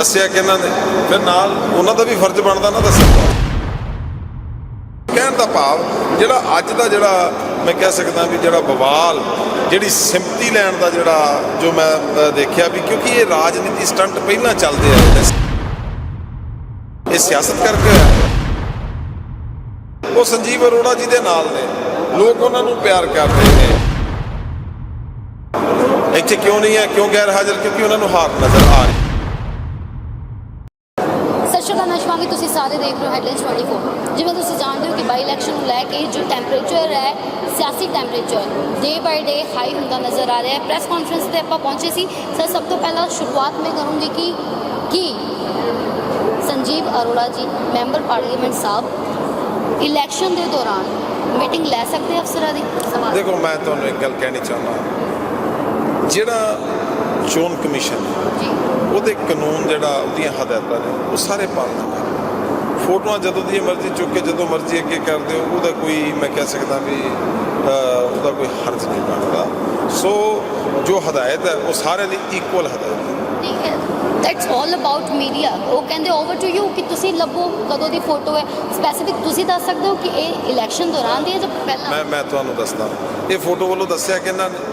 ਦੱਸਿਆ ਕਿਹਨਾਂ ਨੇ, ਫਿਰ ਨਾਲ ਉਹਨਾਂ ਦਾ ਵੀ ਫਰਜ਼ ਬਣਦਾ ਨਾ ਦੱਸਣ ਦਾ। ਕਹਿਣ ਦਾ ਭਾਵ, ਜਿਹੜਾ ਅੱਜ ਦਾ ਜਿਹੜਾ ਮੈਂ ਕਹਿ ਸਕਦਾ ਵੀ ਜਿਹੜਾ ਬਵਾਲ, ਜਿਹੜੀ ਸਿੰਪਤੀ ਲੈਣ ਦਾ ਜਿਹੜਾ ਜੋ ਮੈਂ ਦੇਖਿਆ ਵੀ ਕਿਉਂਕਿ ਇਹ ਰਾਜਨੀਤੀ ਸਟੰਟ ਪਹਿਲਾਂ ਚੱਲਦੇ ਆ ਇਹ ਸਿਆਸਤ ਕਰਕੇ ਹੋਇਆ। ਉਹ ਸੰਜੀਵ ਅਰੋੜਾ ਜੀ ਦੇ ਨਾਲ ਨੇ। ਲੋਕ ਉਹਨਾਂ ਨੂੰ ਪਿਆਰ ਕਰਦੇ ਨੇ। ਇੱਥੇ ਕਿਉਂ ਨਹੀਂ ਹੈ, ਕਿਉਂ ਗੈਰ ਹਾਜ਼ਰ ਕਿਉਂਕਿ ਉਹਨਾਂ ਨੂੰ ਹਾਰ ਨਜ਼ਰ ਆ ਰਹੀ। ਸਤਿ ਸ਼੍ਰੀ ਅਕਾਲ ਮੈਂ ਸ਼ਿਵਾਂਗੀ ਤੁਸੀਂ ਸਾਰੇ ਦੇਖ ਰਹੇ ਹੋ ਹੈਡਲਾਈਨਸ 24 ਜਿਵੇਂ ਤੁਸੀਂ ਜਾਣਦੇ ਹੋ ਕਿ ਬਾਈ ਇਲੈਕਸ਼ਨ ਨੂੰ ਲੈ ਕੇ ਜੋ ਟੈਂਪਰੇਚਰ ਹੈ ਸਿਆਸੀ ਟੈਂਪਰੇਚਰ ਡੇ ਬਾਈ ਡੇ ਹਾਈ ਹੁੰਦਾ ਨਜ਼ਰ ਆ ਰਿਹਾ ਹੈ। ਪ੍ਰੈਸ ਕਾਨਫਰੰਸ ਤੇ ਆਪਾਂ ਪਹੁੰਚੇ ਸੀ। ਸਰ ਸਭ ਤੋਂ ਪਹਿਲਾਂ ਸ਼ੁਰੂਆਤ ਮੈਂ ਕਰੂੰਗੀ ਕਿ ਕੀ ਸੰਜੀਵ ਅਰੋੜਾ ਜੀ ਮੈਂਬਰ ਪਾਰਲੀਮੈਂਟ ਸਾਹਿਬ ਇਲੈਕਸ਼ਨ ਦੇ ਦੌਰਾਨ ਮੀਟਿੰਗ ਲੈ ਸਕਦੇ ਅਫਸਰਾਂ ਦੀ? ਦੇਖੋ ਮੈਂ ਤੁਹਾਨੂੰ ਇੱਕ ਗੱਲ ਕਹਿਣੀ ਚਾਹੁੰਦਾ। ਜਿਹੜਾ ਚੋਣ ਕਮਿਸ਼ਨ ਜੀ। ਉਹਦੇ ਕਾਨੂੰਨ ਜਿਹੜਾ ਉਹਦੀਆਂ ਹਦਾਇਤਾਂ ਨੇ ਉਹ ਸਾਰੇ ਪਾਲਣਾ ਕਰ। ਫੋਟੋਆਂ ਜਦੋਂ ਦੀ ਮਰਜ਼ੀ ਚੁੱਕ ਕੇ ਜਦੋਂ ਮਰਜ਼ੀ ਅੱਗੇ ਕਰਦੇ ਹੋ ਉਹਦਾ ਕੋਈ ਮੈਂ ਕਹਿ ਸਕਦਾ ਵੀ ਉਹਦਾ ਕੋਈ ਹਰਜ ਨਹੀਂ ਬਣਦਾ। ਸੋ ਜੋ ਹਦਾਇਤ ਹੈ ਉਹ ਸਾਰਿਆਂ ਲਈ ਇਕੁਅਲ ਹਦਾਇਤ ਹੈ। ਠੀਕ ਹੈ। ਦੈਟਸ ਆਲ ਅਬਾਊਟ ਮੀਡੀਆ ਉਹ ਕਹਿੰਦੇ ਓਵਰ ਟੂ ਯੂ ਕਿ ਤੁਸੀਂ ਲੱਭੋ ਕਦੋਂ ਦੀ ਫੋਟੋ ਹੈ। ਸਪੈਸੀਫਿਕ ਤੁਸੀਂ ਦੱਸ ਸਕਦੇ ਹੋ ਕਿ ਇਹ ਇਲੈਕਸ਼ਨ ਦੌਰਾਨ ਦੀ ਹੈ ਜਾਂ ਪਹਿਲਾਂ? ਮੈਂ ਮੈਂ ਤੁਹਾਨੂੰ ਦੱਸਦਾ। ਇਹ ਫੋਟੋ ਵੱਲੋਂ ਦੱਸਿਆ ਕਿਹਨਾਂ ਨੇ ਕਾਨਫਰੰਸ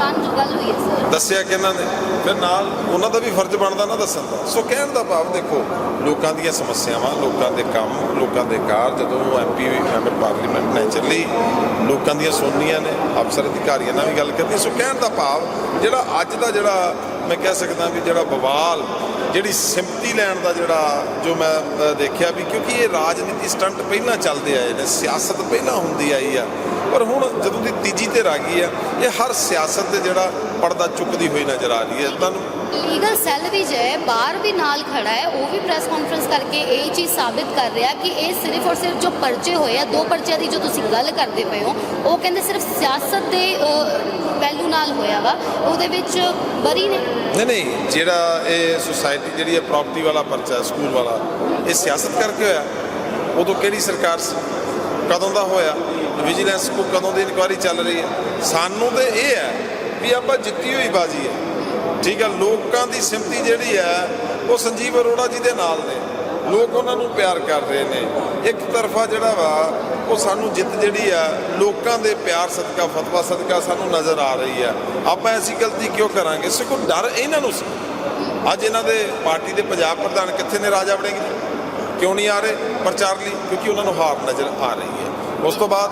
ਦੌਰਾਨ ਜੋ ਗੱਲ ਹੋਈ ਹੈ ਸਰ ਦੱਸਿਆ ਕਿਹਨਾਂ ਨੇ। ਫਿਰ ਨਾਲ ਉਹਨਾਂ ਦਾ ਵੀ ਫਰਜ਼ ਬਣਦਾ ਨਾ ਦੱਸਣ ਦਾ। ਸੋ ਕਹਿਣ ਦਾ ਭਾਵ ਦੇਖੋ, ਲੋਕਾਂ ਦੀਆਂ ਸਮੱਸਿਆਵਾਂ, ਲੋਕਾਂ ਦੇ ਕੰਮ, ਲੋਕਾਂ ਦੇ ਕਾਰ ਜਦੋਂ ਐਮਪੀ ਮੈਂਬਰ ਪਾਰਲੀਮੈਂਟ ਨੇਚਰਲੀ ਲੋਕਾਂ ਦੀਆਂ ਸੁਣਨੀਆਂ ਨੇ, ਅਫਸਰ ਅਧਿਕਾਰੀਆਂ ਨਾਲ ਵੀ ਗੱਲ ਕਰਨੀ। ਸੋ ਕਹਿਣ ਦਾ ਭਾਵ ਜਿਹੜਾ ਅੱਜ ਦਾ ਜਿਹੜਾ ਮੈਂ ਕਹਿ ਸਕਦਾ ਵੀ ਜਿਹੜਾ ਬਵਾਲ ਜਿਹੜੀ ਸਿੰਪਤੀ ਲੈਣ ਦਾ ਜਿਹੜਾ ਜੋ ਮੈਂ ਦੇਖਿਆ ਵੀ ਕਿਉਂਕਿ ਇਹ ਰਾਜਨੀਤੀ ਸਟੰਟ ਪਹਿਲਾਂ ਚੱਲਦੇ ਆਏ ਨੇ, ਸਿਆਸਤ ਪਹਿਲਾਂ ਹੁੰਦੀ ਆਈ ਆ। ਪਰ ਹੁਣ ਜਦੋਂ ਦੀ ਤੀਜੀ ਧਿਰ ਆ ਗਈ ਆ, ਇਹ ਹਰ ਸਿਆਸਤ ਤੇ ਜਿਹੜਾ ਪਰਦਾ ਚੁੱਕਦੀ ਹੋਈ ਨਜ਼ਰ ਆ ਰਹੀ ਹੈ। ਤੁਹਾਨੂੰ ਲੀਗਲ ਸੈੱਲ ਵੀ ਜੋ ਬਾਹਰ ਵੀ ਨਾਲ ਖੜਾ ਹੈ, ਉਹ ਵੀ ਪ੍ਰੈਸ ਕਾਨਫਰੰਸ ਕਰਕੇ ਇਹ ਚੀਜ਼ ਸਾਬਿਤ ਕਰ ਰਿਹਾ ਕਿ ਇਹ ਸਿਰਫ ਔਰ ਸਿਰਫ ਜੋ ਪਰਚੇ ਹੋਏ ਆ, ਦੋ ਪਰਚਿਆਂ ਦੀ ਜੋ ਤੁਸੀਂ ਗੱਲ ਕਰਦੇ ਪਏ ਹੋ, ਉਹ ਕਹਿੰਦੇ ਸਿਰਫ ਸਿਆਸਤ ਦੇ ਵੈਲਿਊ ਨਾਲ ਹੋਇਆ ਵਾ, ਉਹਦੇ ਵਿੱਚ ਬਰੀ ਨੇ। ਨਹੀਂ ਨਹੀਂ, ਜਿਹੜਾ ਇਹ ਸੁਸਾਇਟੀ ਜਿਹੜੀ ਹੈ ਪ੍ਰਾਪਰਟੀ ਵਾਲਾ ਪਰਚਾ ਸਕੂਲ ਵਾਲਾ, ਇਹ ਸਿਆਸਤ ਕਰਕੇ ਹੋਇਆ। ਉਦੋਂ ਕਿਹੜੀ ਸਰਕਾਰ ਸੀ? ਕਦੋਂ ਦਾ ਹੋਇਆ? ਵਿਜੀਲੈਂਸ ਕੋ ਕਦੋਂ ਦੀ ਇਨਕੁਆਇਰੀ ਚੱਲ ਰਹੀ ਹੈ? ਸਾਨੂੰ ਤੇ ਇਹ ਹੈ ਵੀ ਆਪਾਂ ਜਿੱਤੀ ਹੋਈ ਬਾਜੀ ਹੈ। ਠੀਕ ਹੈ ਲੋਕਾਂ ਦੀ ਸਿੰਪਤੀ ਜਿਹੜੀ ਹੈ ਉਹ ਸੰਜੀਵ ਅਰੋੜਾ ਜੀ ਦੇ ਨਾਲ ਨੇ। ਲੋਕ ਉਹਨਾਂ ਨੂੰ ਪਿਆਰ ਕਰ ਰਹੇ ਨੇ। ਇੱਕ ਤਰਫਾ ਜਿਹੜਾ ਵਾ, ਉਹ ਸਾਨੂੰ ਜਿੱਤ ਜਿਹੜੀ ਆ, ਲੋਕਾਂ ਦੇ ਪਿਆਰ ਸਦਕਾ, ਫਤਵਾ ਸਦਕਾ ਸਾਨੂੰ ਨਜ਼ਰ ਆ ਰਹੀ ਆ। ਆਪਾਂ ਐਸੀ ਗਲਤੀ ਕਿਉਂ ਕਰਾਂਗੇ? ਸਗੋਂ ਡਰ ਇਹਨਾਂ ਨੂੰ ਸੀ। ਅੱਜ ਇਹਨਾਂ ਦੇ ਪਾਰਟੀ ਦੇ ਪੰਜਾਬ ਪ੍ਰਧਾਨ ਕਿੱਥੇ ਨੇ? ਰਾਜਾ ਵੜਿੰਗ ਕਿਉਂ ਨਹੀਂ ਆ ਰਹੇ? ਪ੍ਰਚਾਰ ਲਈ ਕਿਉਂਕਿ ਉਹਨਾਂ ਨੂੰ ਹਾਰ ਨਜ਼ਰ ਆ ਰਹੀ ਹੈ। ਉਸ ਤੋਂ ਬਾਅਦ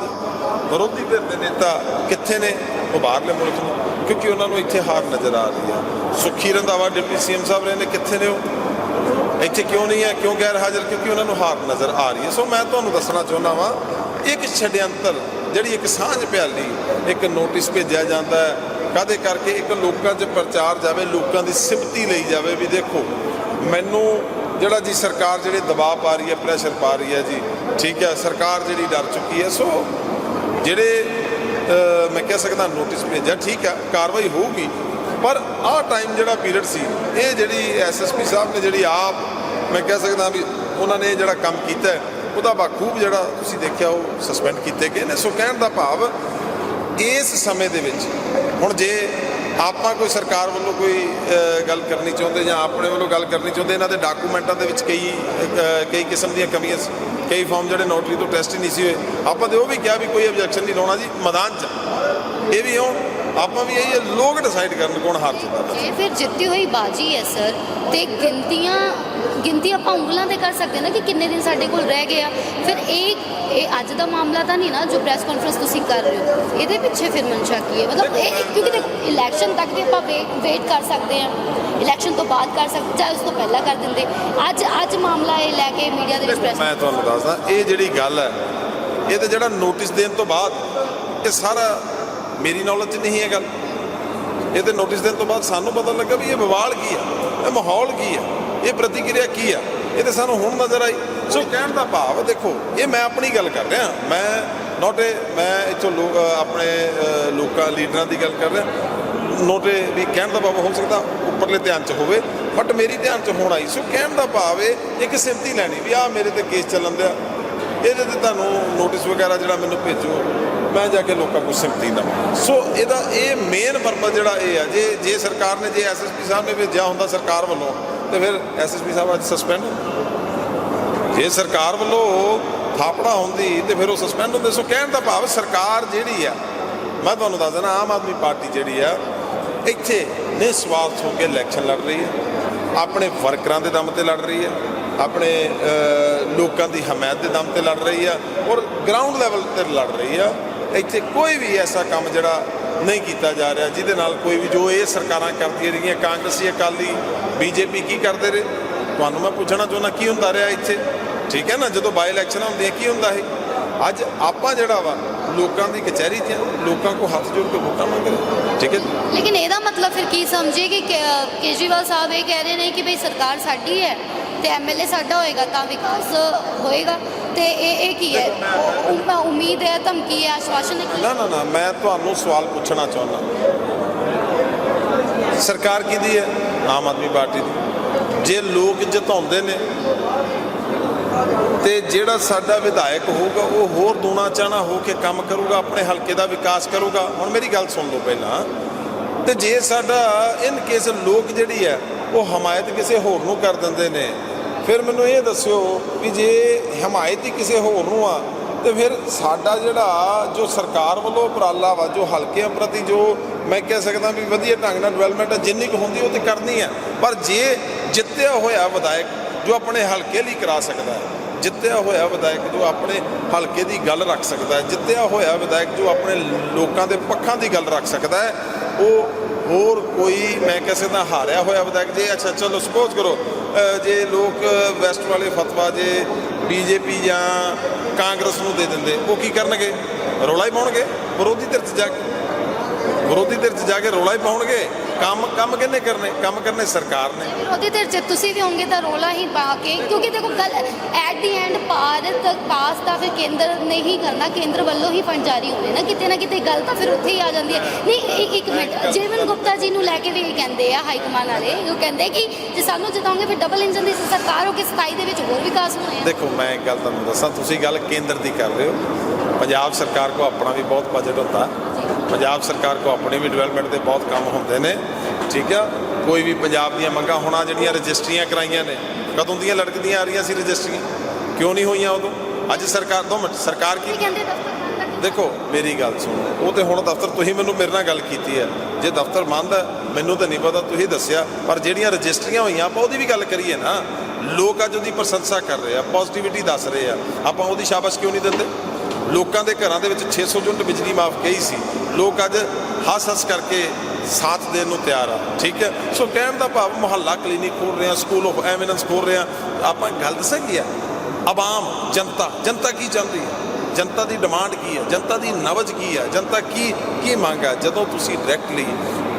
ਵਿਰੋਧੀ ਧਿਰ ਦੇ ਨੇਤਾ ਕਿੱਥੇ ਨੇ? ਉਹ ਬਾਹਰਲੇ ਮੁਲਕ ਨੂੰ। ਕਿਉਂਕਿ ਉਹਨਾਂ ਨੂੰ ਇੱਥੇ ਹਾਰ ਨਜ਼ਰ ਆ ਰਹੀ ਹੈ। ਸੁਖੀ ਰੰਧਾਵਾ ਡਿਪਟੀ ਸੀਐਮ ਸਾਹਿਬ ਰਹੇ ਨੇ ਕਿੱਥੇ ਨੇ ਉਹ? ਇੱਥੇ ਕਿਉਂ ਨਹੀਂ ਹੈ, ਕਿਉਂ ਗੈਰ ਹਾਜ਼ਰ ਕਿਉਂਕਿ ਉਹਨਾਂ ਨੂੰ ਹਾਰ ਨਜ਼ਰ ਆ ਰਹੀ ਹੈ। ਸੋ ਮੈਂ ਤੁਹਾਨੂੰ ਦੱਸਣਾ ਚਾਹੁੰਦਾ ਵਾਂ, ਇੱਕ ਛਡਿਅੰਤਰ ਜਿਹੜੀ ਇੱਕ ਸਾਂਝ ਪਿਆਲੀ, ਇੱਕ ਨੋਟਿਸ ਭੇਜਿਆ ਜਾਂਦਾ ਹੈ ਕਾਦੇ ਕਰਕੇ? ਇੱਕ ਲੋਕਾਂ 'ਚ ਪ੍ਰਚਾਰ ਜਾਵੇ, ਲੋਕਾਂ ਦੀ ਸਿਫਤੀ ਲਈ ਜਾਵੇ। ਵੀ ਦੇਖੋ, ਮੈਨੂੰ ਜਿਹੜਾ ਜੀ ਸਰਕਾਰ ਜਿਹੜੇ ਦਬਾਅ ਪਾ ਰਹੀ ਹੈ ਪ੍ਰੈਸ਼ਰ ਪਾ ਰਹੀ ਹੈ ਜੀ, ਠੀਕ ਹੈ, ਸਰਕਾਰ ਜਿਹੜੀ ਡਰ ਚੁੱਕੀ ਹੈ। ਸੋ ਜਿਹੜੇ ਮੈਂ ਕਹਿ ਸਕਦਾ ਨੋਟਿਸ ਭੇਜਿਆ, ਠੀਕ ਹੈ, ਕਾਰਵਾਈ ਹੋਊਗੀ। ਪਰ ਆਹ ਟਾਈਮ ਜਿਹੜਾ ਪੀਰੀਅਡ ਸੀ, ਇਹ ਜਿਹੜੀ ਐਸਐਸਪੀ ਸਾਹਿਬ ਨੇ ਜਿਹੜੀ ਆਪ, ਮੈਂ ਕਹਿ ਸਕਦਾ ਵੀ ਉਹਨਾਂ ਨੇ ਜਿਹੜਾ ਕੰਮ ਕੀਤਾ ਉਹਦਾ ਬਾਖੂਬ ਜਿਹੜਾ ਤੁਸੀਂ ਦੇਖਿਆ ਉਹ ਸਸਪੈਂਡ ਕੀਤੇ ਗਏ ਨੇ। ਸੋ ਕਹਿਣ ਦਾ ਭਾਵ, ਇਸ ਸਮੇਂ ਦੇ ਵਿੱਚ, ਹੁਣ ਜੇ ਆਪਾਂ ਕੋਈ ਸਰਕਾਰ ਵੱਲੋਂ ਕੋਈ ਗੱਲ ਕਰਨੀ ਚਾਹੁੰਦੇ ਜਾਂ ਆਪਣੇ ਵੱਲੋਂ ਗੱਲ ਕਰਨੀ ਚਾਹੁੰਦੇ? ਇਹਨਾਂ ਦੇ ਡਾਕੂਮੈਂਟਾਂ ਦੇ ਵਿੱਚ ਕਈ ਕਈ ਕਿਸਮ ਦੀਆਂ ਕਮੀਆਂ ਸੀ। ਕਈ ਫਾਰਮ ਜਿਹੜੇ ਨੋਟਰੀ ਤੋਂ ਟੈਸਟ ਹੀ ਨਹੀਂ ਸੀ ਹੋਏ। ਆਪਾਂ ਤੇ ਉਹ ਵੀ ਕਿਹਾ ਵੀ ਕੋਈ ਆਬਜੈਕਸ਼ਨ ਨਹੀਂ ਲਾਉਣਾ ਜੀ ਮੈਦਾਨ 'ਚ। ਇਹ ਵੀ ਹੁਣ ਆਪਾਂ ਵੀ ਇਹੀ ਹੈ, ਲੋਕ ਡਿਸਾਈਡ ਕਰਨ ਕੌਣ ਹਾਰ ਜਿੱਤਦਾ ਇਹ ਫਿਰ ਜਿੱਤੀ ਹੋਈ ਬਾਜੀ ਹੈ ਸਰ ਤੇ ਗਿਣਤੀਆਂ ਗਿਣਤੀ ਆਪਾਂ ਉਂਗਲਾਂ ਤੇ ਕਰ ਸਕਦੇ ਨਾ ਕਿ ਕਿੰਨੇ ਦਿਨ ਸਾਡੇ ਕੋਲ ਰਹਿ ਗਏ ਆ। ਫਿਰ ਇਹ ਇਹ ਅੱਜ ਦਾ ਮਾਮਲਾ ਤਾਂ ਨਹੀਂ ਨਾ ਜੋ ਪ੍ਰੈਸ ਕਾਨਫਰੰਸ ਤੁਸੀਂ ਕਰ ਰਹੇ ਹੋ। ਇਹਦੇ ਪਿੱਛੇ ਫਿਰ ਮਨਸ਼ਾ ਕੀ ਹੈ? ਮਤਲਬ ਇਹ ਕਿਉਂਕਿ ਦੇਖੋ ਇਲੈਕਸ਼ਨ ਤੱਕ ਵੀ ਆਪਾਂ ਵੇਟ ਕਰ ਸਕਦੇ ਆ ਇਲੈਕਸ਼ਨ ਤੋਂ ਬਾਅਦ ਕਰ ਸਕਦੇ ਚਾਹੇ ਉਸ ਤੋਂ ਪਹਿਲਾਂ ਕਰ ਦਿੰਦੇ। ਅੱਜ ਅੱਜ ਮਾਮਲਾ ਇਹ ਲੈ ਕੇ ਮੀਡੀਆ ਦੇ ਵਿੱਚ ਪ੍ਰੈਸ ਮੈਂ ਤੁਹਾਨੂੰ ਦੱਸਦਾ ਇਹ ਜਿਹੜੀ ਗੱਲ ਹੈ ਇਹ ਤੇ ਜਿਹੜਾ ਨੋਟਿਸ ਦੇਣ ਤੋਂ ਬਾਅਦ ਇਹ ਸਾਰਾ ਮੇਰੀ ਨੌਲੇਜ 'ਚ ਨਹੀਂ ਹੈ ਗੱਲ ਇਹ ਤੇ ਨੋਟਿਸ ਦੇਣ ਤੋਂ ਬਾਅਦ ਸਾਨੂੰ ਪਤਾ ਲੱਗਾ ਵੀ ਇਹ ਵਿਵਾਲ ਕੀ ਆ ਇਹ ਮਾਹੌਲ ਕੀ ਆ ਇਹ ਪ੍ਰਤੀਕਿਰਿਆ ਕੀ ਆ? ਇਹ ਤੇ ਸਾਨੂੰ ਹੁਣ ਨਜ਼ਰ ਆਈ। ਸੋ ਕਹਿਣ ਦਾ ਭਾਵ, ਦੇਖੋ, ਇਹ ਮੈਂ ਆਪਣੀ ਗੱਲ ਕਰ ਰਿਹਾ। ਮੈਂ ਨੋਟ ਮੈਂ ਇੱਥੋਂ ਲੋਕ ਆਪਣੇ ਲੋਕਾਂ, ਲੀਡਰਾਂ ਦੀ ਗੱਲ ਕਰ ਰਿਹਾ। ਨੋਟੇ ਵੀ ਕਹਿਣ ਦਾ ਭਾਵ ਹੋ ਸਕਦਾ, ਉੱਪਰਲੇ ਧਿਆਨ 'ਚ ਹੋਵੇ ਬਟ ਮੇਰੀ ਧਿਆਨ 'ਚ ਹੋਣ ਆਈ। ਸੋ ਕਹਿਣ ਦਾ ਭਾਵ ਇਹ, ਇੱਕ ਸਿਮਤੀ ਲੈਣੀ ਵੀ ਆ ਮੇਰੇ ਤੇ ਕੇਸ ਚੱਲਣ ਦਿਆ। ਇਹਦੇ ਤੇ ਤੁਹਾਨੂੰ ਨੋਟਿਸ ਵਗੈਰਾ ਜਿਹੜਾ ਮੈਨੂੰ ਭੇਜੋ, ਮੈਂ ਜਾ ਕੇ ਲੋਕਾਂ ਕੋਲ ਸਿੰਪਤੀ ਦਵਾਂ। ਸੋ ਇਹਦਾ ਇਹ ਮੇਨ ਪਰਪਸ ਜਿਹੜਾ ਇਹ ਆ, ਜੇ ਜੇ ਸਰਕਾਰ ਨੇ ਜੇ ਐਸਐਸਪੀ ਸਾਹਿਬ ਨੇ ਭੇਜਿਆ ਹੁੰਦਾ ਸਰਕਾਰ ਵੱਲੋਂ ਤੇ ਫਿਰ ਐਸਐਸਪੀ ਸਾਹਿਬ ਅੱਜ ਸਸਪੈਂਡ ਜੇ ਸਰਕਾਰ ਵੱਲੋਂ ਥਾਪੜਾ ਹੁੰਦੀ ਤੇ ਫਿਰ ਉਹ ਸਸਪੈਂਡ ਹੁੰਦੇ, ਸੋ ਕਹਿਣ ਦਾ ਭਾਵ ਸਰਕਾਰ ਜਿਹੜੀ ਆ, ਮੈਂ ਤੁਹਾਨੂੰ ਦੱਸ ਦਿੰਦਾ ਆਮ ਆਦਮੀ ਪਾਰਟੀ ਜਿਹੜੀ ਆ, ਇੱਥੇ ਨਿਸਵਾਰਥ ਹੋ ਕੇ ਇਲੈਕਸ਼ਨ ਲੜ ਰਹੀ ਹੈ ਆਪਣੇ ਵਰਕਰਾਂ ਦੇ ਦਮ ਤੇ ਲੜ ਰਹੀ ਹੈ ਆਪਣੇ ਲੋਕਾਂ ਦੀ ਹਮਾਇਤ ਦੇ ਦਮ ਤੇ ਲੜ ਰਹੀ ਆ। ਔਰ ਗਰਾਊਂਡ ਲੈਵਲ ਤੇ ਲੜ ਰਹੀ ਆ। ਇੱਥੇ ਕੋਈ ਵੀ ਐਸਾ ਕੰਮ ਜਿਹੜਾ ਨਹੀਂ ਕੀਤਾ ਜਾ ਰਿਹਾ ਜਿਹਦੇ ਨਾਲ ਕੋਈ ਵੀ ਜੋ ਇਹ ਸਰਕਾਰਾਂ ਕਰਦੀਆਂ ਰਹੀਆਂ ਕਾਂਗਰਸੀ ਅਕਾਲੀ ਬੀਜੇਪੀ ਕੀ ਕਰਦੇ ਰਹੇ? ਤੁਹਾਨੂੰ ਮੈਂ ਪੁੱਛਣਾ ਚਾਹੁੰਦਾ ਕੀ ਹੁੰਦਾ ਰਿਹਾ ਇੱਥੇ? ਠੀਕ ਹੈ ਨਾ ਜਦੋਂ ਬਾਈ ਇਲੈਕਸ਼ਨ ਹੁੰਦੀਆਂ ਕੀ ਹੁੰਦਾ ਹੈ ਅੱਜ ਆਪਾਂ ਜਿਹੜਾ ਵਾ ਲੋਕਾਂ ਦੀ ਕਚਹਿਰੀ 'ਚ ਆ, ਲੋਕਾਂ ਕੋ ਹੱਥ ਜੋੜ ਕੇ ਵੋਟਾਂ ਮੰਗ ਰਹੇ ਠੀਕ ਹੈ ਲੇਕਿਨ ਇਹਦਾ ਮਤਲਬ ਫਿਰ ਕੀ ਸਮਝੇ ਕਿ ਕੇ- ਕੇਜਰੀਵਾਲ ਸਾਹਿਬ ਇਹ ਕਹਿ ਰਹੇ ਨੇ ਕਿ ਭਈ ਸਰਕਾਰ ਸਾਡੀ ਹੈ ਤੇ ਐਮਐਲਏ ਸਾਡਾ ਹੋਏਗਾ ਤਾਂ ਵਿਕਾਸ ਹੋਏਗਾ। ਤੇ ਇਹ ਇਹ ਕੀ ਹੈ? ਉਹ- ਉਹ- ਉਮੀਦ ਹੈ, ਧਮਕੀ ਹੈ, ਆਸ਼ਵਾਸਨ ਹੈ ਕੀ ਨਾ ਨਾ ਨਾ, ਮੈਂ ਤੁਹਾਨੂੰ ਸਵਾਲ ਪੁੱਛਣਾ ਚਾਹੁੰਦਾ। ਸਰਕਾਰ ਕਿਹਦੀ ਹੈ? ਆਮ ਆਦਮੀ ਪਾਰਟੀ ਦੀ। ਜੇ ਲੋਕ ਜਿਤਾਉਂਦੇ ਨੇ, ਤੇ ਜਿਹੜਾ ਸਾਡਾ ਵਿਧਾਇਕ ਹੋਊਗਾ, ਉਹ ਹੋਰ ਦੂਣਾ ਚਾਣਾ ਹੋ ਕੇ ਕੰਮ ਕਰੂਗਾ, ਆਪਣੇ ਹਲਕੇ ਦਾ ਵਿਕਾਸ ਕਰੂਗਾ। ਹੁਣ ਮੇਰੀ ਗੱਲ ਸੁਣ ਲਓ ਪਹਿਲਾਂ। ਤੇ ਜੇ ਸਾਡਾ ਇਨ ਕੇਸ ਲੋਕ ਜਿਹੜੀ ਹੈ, ਉਹ ਹਮਾਇਤ ਕਿਸੇ ਹੋਰ ਨੂੰ ਕਰ ਦਿੰਦੇ ਨੇ ਫਿਰ ਮੈਨੂੰ ਇਹ ਦੱਸਿਓ ਵੀ ਜੇ ਹਮਾਇਤ ਹੀ ਕਿਸੇ ਹੋਰ ਨੂੰ ਆ, ਤੇ ਫਿਰ ਸਾਡਾ ਜਿਹੜਾ ਜੋ ਸਰਕਾਰ ਵੱਲੋਂ ਉਪਰਾਲਾ ਵਾ, ਜੋ ਹਲਕਿਆਂ ਪ੍ਰਤੀ ਜੋ ਮੈਂ ਕਹਿ ਸਕਦਾ ਵੀ ਵਧੀਆ ਢੰਗ ਨਾਲ ਡਿਵੈਲਪਮੈਂਟ ਜਿੰਨੀ ਕੁ ਹੁੰਦੀ ਉਹ ਤੇ ਕਰਨੀ ਹੈ ਪਰ ਜੇ ਜਿੱਤਿਆ ਹੋਇਆ ਵਿਧਾਇਕ ਜੋ ਆਪਣੇ ਹਲਕੇ ਲਈ ਕਰਾ ਸਕਦਾ ਹੈ, ਜਿੱਤਿਆ ਹੋਇਆ ਵਿਧਾਇਕ ਜੋ ਆਪਣੇ ਹਲਕੇ ਦੀ ਗੱਲ ਰੱਖ ਸਕਦਾ ਹੈ, ਜਿੱਤਿਆ ਹੋਇਆ ਵਿਧਾਇਕ ਜੋ ਆਪਣੇ ਲੋਕਾਂ ਦੇ ਪੱਖਾਂ ਦੀ ਗੱਲ ਰੱਖ ਸਕਦਾ ਹੈ, ਉਹ ਹੋਰ ਕੋਈ ਮੈਂ ਕਹਿ ਸਕਦਾ ਹਾਰਿਆ ਹੋਇਆ ਵਿਧਾਇਕ ਜੇ, ਅੱਛਾ, ਚਲੋ ਸਪੋਜ਼ ਕਰੋ ਜੇ ਲੋਕ ਵੈਸਟ ਵਾਲੇ ਫਤਵਾ ਜੇ ਬੀਜੇਪੀ ਜਾਂ ਕਾਂਗਰਸ ਨੂੰ ਦੇ ਦਿੰਦੇ, ਉਹ ਕੀ ਕਰਨਗੇ? ਰੌਲਾ ਹੀ ਪਾਉਣਗੇ? ਵਿਰੋਧੀ ਧਿਰ 'ਚ ਜਾ ਕੇ ਵਿਰੋਧੀ ਧਿਰ 'ਚ ਜਾ ਕੇ ਰੌਲਾ ਹੀ ਪਾਉਣਗੇ? ਕੰਮ ਕੰਮ ਕਿਹਨੇ ਕਰਨੇ? ਕੰਮ ਕਰਨੇ ਸਰਕਾਰ ਨੇ। ਵਿਰੋਧੀ ਧਿਰ 'ਚ ਤੁਸੀਂ ਵੀ ਹੋਗੇ ਤਾਂ ਰੋਲਾ ਹੀ ਪਾ ਕੇ ਕਿਉਂਕਿ ਦੇਖੋ ਗੱਲ ਐਟ ਦੀ ਐਂਡ ਭਾਰਤ ਪਾਸ ਤਾਂ ਫਿਰ ਕੇਂਦਰ ਨੇ ਹੀ ਕਰਨਾ ਕੇਂਦਰ ਵੱਲੋਂ ਹੀ ਫੰਡ ਜਾਰੀ ਹੋਣੇ ਨਾ ਕਿਤੇ ਨਾ ਕਿਤੇ ਗੱਲ ਤਾਂ ਫਿਰ ਉੱਥੇ ਹੀ ਆ ਜਾਂਦੀ ਹੈ। ਨਹੀਂ ਇੱਕ- ਇੱਕ ਮਿੰਟ ਜੀਵਨ ਗੁਪਤਾ ਜੀ ਨੂੰ ਲੈ ਕੇ ਵੀ ਇਹ ਕਹਿੰਦੇ ਆ ਹਾਈ ਕਮਾਨ ਵਾਲੇ ਉਹ ਕਹਿੰਦੇ ਕਿ ਜੇ ਸਾਨੂੰ ਜਿਤਾਉਂਗੇ ਫਿਰ ਡਬਲ ਇੰਜਨ ਦੀ ਸਰਕਾਰ ਹੋ ਕੇ 27 ਦੇ ਵਿੱਚ ਹੋਰ ਵਿਕਾਸ ਹੋਣੇ ਆ ਦੇਖੋ ਮੈਂ ਇੱਕ ਗੱਲ ਤੁਹਾਨੂੰ ਦੱਸਾਂ ਤੁਸੀਂ ਗੱਲ ਕੇਂਦਰ ਦੀ ਕਰ ਰਹੇ ਹੋ। ਪੰਜਾਬ ਸਰਕਾਰ ਕੋ ਆਪਣਾ ਵੀ ਬਹੁਤ ਬਜਟ ਹੁੰਦਾ। ਪੰਜਾਬ ਸਰਕਾਰ ਕੋ ਆਪਣੀ ਵੀ ਡਿਵੈਲਪਮੈਂਟ ਦੇ ਬਹੁਤ ਕੰਮ ਹੁੰਦੇ ਨੇ ਠੀਕ ਆ? ਕੋਈ ਵੀ ਪੰਜਾਬ ਦੀਆਂ ਮੰਗਾਂ ਹੋਣਾ ਜਿਹੜੀਆਂ ਰਜਿਸਟਰੀਆਂ ਕਰਾਈਆਂ ਨੇ ਕਦੋਂ ਦੀਆਂ ਲੜਕਦੀਆਂ ਆ ਰਹੀਆਂ ਸੀ ਰਜਿਸਟਰੀਆਂ? ਕਿਉਂ ਨਹੀਂ ਹੋਈਆਂ ਉਦੋਂ? ਅੱਜ ਸਰਕਾਰ ਦੋ ਮਿੰਟ ਸਰਕਾਰ ਕੀ ਦੇਖੋ ਮੇਰੀ ਗੱਲ ਸੁਣੋ ਉਹ ਤੇ ਹੁਣ ਦਫ਼ਤਰ ਤੁਸੀਂ ਮੈਨੂੰ ਮੇਰੇ ਨਾਲ ਗੱਲ ਕੀਤੀ ਹੈ। ਜੇ ਦਫ਼ਤਰ ਬੰਦ ਹੈ ਮੈਨੂੰ ਤਾਂ ਨਹੀਂ ਪਤਾ ਤੁਸੀਂ ਦੱਸਿਆ ਪਰ ਜਿਹੜੀਆਂ ਰਜਿਸਟਰੀਆਂ ਹੋਈਆਂ ਆਪਾਂ ਉਹਦੀ ਵੀ ਗੱਲ ਕਰੀਏ ਨਾ। ਲੋਕ ਅੱਜ ਉਹਦੀ ਪ੍ਰਸ਼ੰਸਾ ਕਰ ਰਹੇ ਆ ਪੋਜ਼ਿਟਿਵਿਟੀ ਦੱਸ ਰਹੇ ਆ। ਆਪਾਂ ਉਹਦੀ ਸ਼ਾਬਾਸ਼ ਕਿਉਂ ਨਹੀਂ ਦਿੰਦੇ? ਲੋਕਾਂ ਦੇ ਘਰਾਂ ਦੇ ਵਿੱਚ 600 ਯੂਨਿਟ ਬਿਜਲੀ ਮਾਫ ਕਹੀ ਸੀ। ਲੋਕ ਅੱਜ ਹੱਸ ਹੱਸ ਕਰਕੇ ਸਾਥ ਦੇਣ ਨੂੰ ਤਿਆਰ ਆ, ਠੀਕ ਹੈ? ਸੋ ਕਹਿਣ ਦਾ ਭਾਵ ਮੁਹੱਲਾ ਕਲੀਨਿਕ ਖੋਲ ਰਹੇ ਆ ਸਕੂਲ ਆਫ ਐਮੀਨੈਂਸ ਖੋਲ ਰਹੇ। ਆ ਆਪਾਂ ਗੱਲ ਦੱਸਾਂ ਕੀ ਆ ਆਵਾਮ ਜਨਤਾ ਜਨਤਾ ਕੀ ਚਾਹੁੰਦੀ ਹੈ? ਜਨਤਾ ਦੀ ਡਿਮਾਂਡ ਕੀ ਹੈ? ਜਨਤਾ ਦੀ ਨਵਜ ਕੀ ਹੈ? ਜਨਤਾ ਕੀ ਕੀ ਮੰਗ ਹੈ? ਜਦੋਂ ਤੁਸੀਂ ਡਾਇਰੈਕਟਲੀ